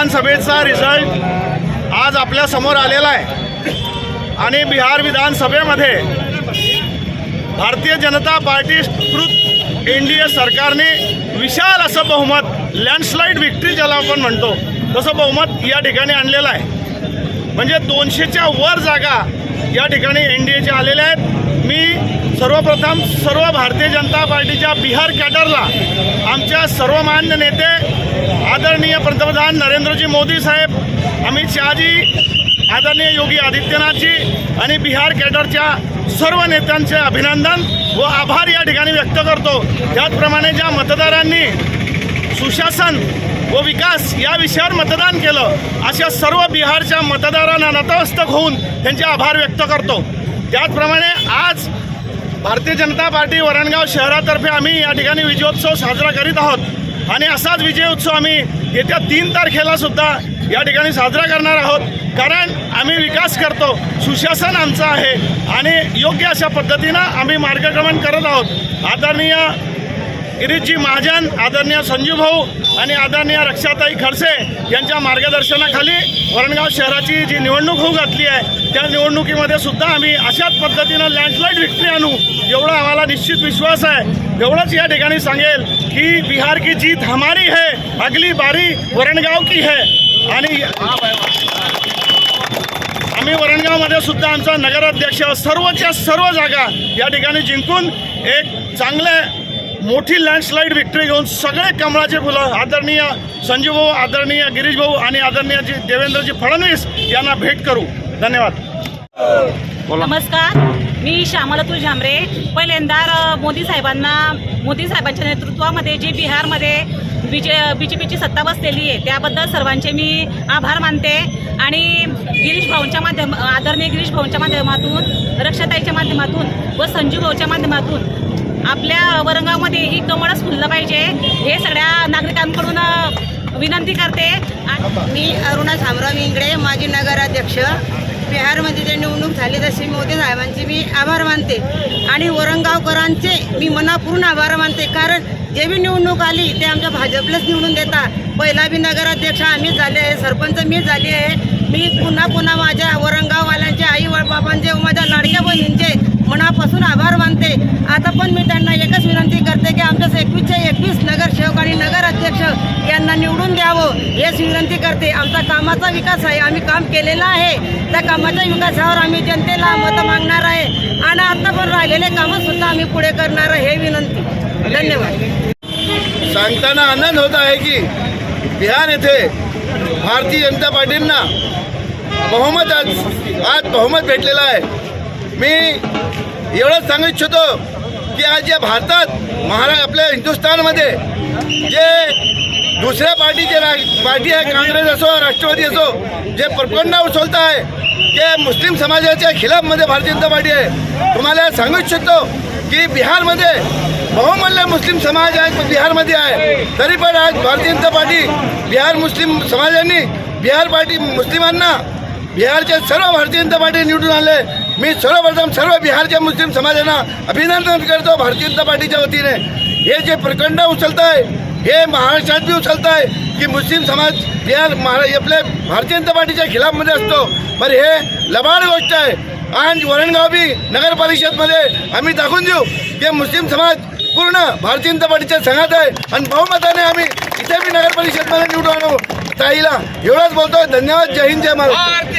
विधानसभेचा result आज आपल्यासमोर आलेला आहे. आणि बिहार विधानसभेमध्ये भारतीय जनता पार्टी कृत एन डी ए सरकारने विशाल असं बहुमत लँडस्लाईड विक्ट्री ज्याला आपण म्हणतो तसं बहुमत या ठिकाणी आणलेलं आहे. म्हणजे दोनशेच्या वर जागा या ठिकाणी एन डी एचे आलेले आहेत. मी सर्वप्रथम सर्व भारतीय जनता पार्टीच्या बिहार कॅडरला आमच्या सर्व मान्य नेते आदरणीय पंतप्रधान नरेंद्रजी मोदी साहेब अमित शहाजी आदरणीय योगी आदित्यनाथजी आणि बिहार कॅडरच्या सर्व नेत्यांचे अभिनंदन व आभार या ठिकाणी व्यक्त करतो. त्याचप्रमाणे ज्या मतदारांनी सुशासन व विकास या विषयावर मतदान केलं. अशा सर्व बिहारच्या मतदारांना नतमस्तक होऊन त्यांचे आभार व्यक्त करतो. त्याचप्रमाणे आज भारतीय जनता पार्टी वरणगाव शहरातर्फे आम्ही या ठिकाणी विजयोत्सव साजरा करीत आहोत. आणि असाच विजय उत्सव आम्ही येत्या तीन तारखेला सुद्धा या ठिकाणी साजरा करणार आहोत. कारण आम्ही विकास करतो सुशासन आमचं आहे आणि योग्य अशा पद्धतीनं आम्ही मार्गक्रमण करत आहोत. आदरणीय गिरीशजी महाजन आदरणीय संजीव भाऊ आणि आदरणीय रक्षाताई खडसे यांच्या मार्गदर्शनाखाली वरणगाव शहराची जी निवडणूक होऊ घातली आहे त्या निवडणुकीमध्ये सुद्धा आम्ही अशाच पद्धतीनं लँडस्लाईड विक्ट्री आणू एवढा आम्हाला निश्चित विश्वास आहे. एवढंच या ठिकाणी सांगेल की बिहार की जीत हमारी है अगली बारी वरणगाव की है. आणि आम्ही वरणगावमध्ये सुद्धा आमचा नगराध्यक्ष सर्वच्या सर्व जागा या ठिकाणी जिंकून एक चांगले मोठी लँडस्लाईड विक्ट्री घेऊन सगळे कमळाचे फुलं आदरणीय संजीव भाऊ आदरणीय गिरीश भाऊ आणि आदरणीय जी देवेंद्रजी फडणवीस यांना भेट करू. धन्यवाद. नमस्कार. मी श्यामलतू झांबरे. पहिल्यांदा मोदी साहेबांना मोदी साहेबांच्या नेतृत्वामध्ये जी बिहारमध्ये बी जे बी जे पीची सत्ता बसलेली आहे त्याबद्दल सर्वांचे मी आभार मानते. आणि गिरीश भाऊंच्या माध्यम आदरणीय गिरीश भाऊंच्या माध्यमातून रक्षाताईच्या माध्यमातून व संजू भाऊच्या माध्यमातून आपल्या वरंगावमध्ये ही कमळच फुललं पाहिजे. हे सगळ्या नागरिकांकडून विनंती करते. मी अरुणा सामराव इंगडे माजी नगराध्यक्ष. बिहारमध्ये जे निवडणूक झाली तशी मोदी साहेबांचे मी आभार मानते. आणि वरंगावकरांचे मी मनापूर्ण आभार मानते. कारण जे बी निवडणूक आली ते आमच्या भाजपलाच निवडून देता. पहिला बी नगराध्यक्ष आम्हीच झाले आहे सरपंच मीच झाली आहे. मी पुन्हा पुन्हा माझ्या औरंगाववाल्यांच्या आई व बाबांचे व माझ्या लाडक्या बहिणींचे मनापासून आभार मानते आता पण मी त्यांना एकच विनंती करते की आमच्या एकवीसच्या एकवीस नगरसेवक आणि नगराध्यक्ष यांना निवडून द्यावं हेच विनंती करते. आमचा कामाचा विकास आहे आम्ही काम केलेलं आहे. त्या कामाच्या विकासावर आम्ही जनतेला मतं मागणार आहे. आणि आता पण राहिलेले कामंसुद्धा आम्ही पुढे करणार आहे हे विनंती. धन्यवाद. सांगताना आनंद होत आहे की बिहार येथे भारतीय जनता पार्टींना बहुमत आज आज बहुमत भेटलेलं आहे. मी एवढंच सांगू इच्छितो की आज या भारतात महारा आपल्या हिंदुस्थानमध्ये जे दुसऱ्या पार्टीचे रा पार्टी आहे काँग्रेस असो राष्ट्रवादी असो जे प्रकंड उचलत आहे ते मुस्लिम समाजाच्या खिलाफमध्ये भारतीय जनता पार्टी आहे तुम्हाला सांगू इच्छितो की बिहारमध्ये बहुमल्य मुस्लिम समाज आहे बिहारमध्ये आहे. तरी पण आज भारतीय जनता पार्टी बिहार मुस्लिम समाजांनी बिहार पार्टी मुस्लिमांना बिहारच्या सर्व भारतीय जनता पार्टी निवडून आले मी सर्वप्रथम सर्व बिहारच्या मुस्लिम समाजांना अभिनंदन करतो. भारतीय जनता पार्टीच्या वतीने हे जे प्रकंड उचलत आहे हे महाराष्ट्रात बी उचलत आहे की मुस्लिम समाज बिहार महारा आपल्या भारतीय जनता पार्टीच्या खिलाफमध्ये असतो. पण हे लबाड गोष्ट आहे. आणि वरणगाव बी नगर परिषदमध्ये आम्ही दाखवून देऊ की मुस्लिम समाज पूर्ण भारतीय जनता पार्टीच्या संघात आहे. आणि बहुमताने आम्ही इथे बी नगर परिषदमध्ये निवडून आणू. ताईला एवढंच बोलतोय. धन्यवाद. जय हिंद जय महाराष्ट्र.